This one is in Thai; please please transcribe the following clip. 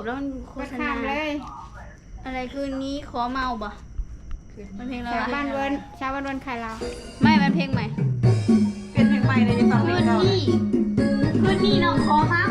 บแล้วมันโฆกดษข้าณามเลยอะไรคืนนี้ขอเมาบ่มันเพลงอะไรชาววะบ้านเวิร์นชาวบ้านเวิร์นใครเราไม่มันเพลงใหม่เป็นเพลงใหม่เลยจะฟังเพลคืงนเก่านี้คืนนี้น้องขอเมา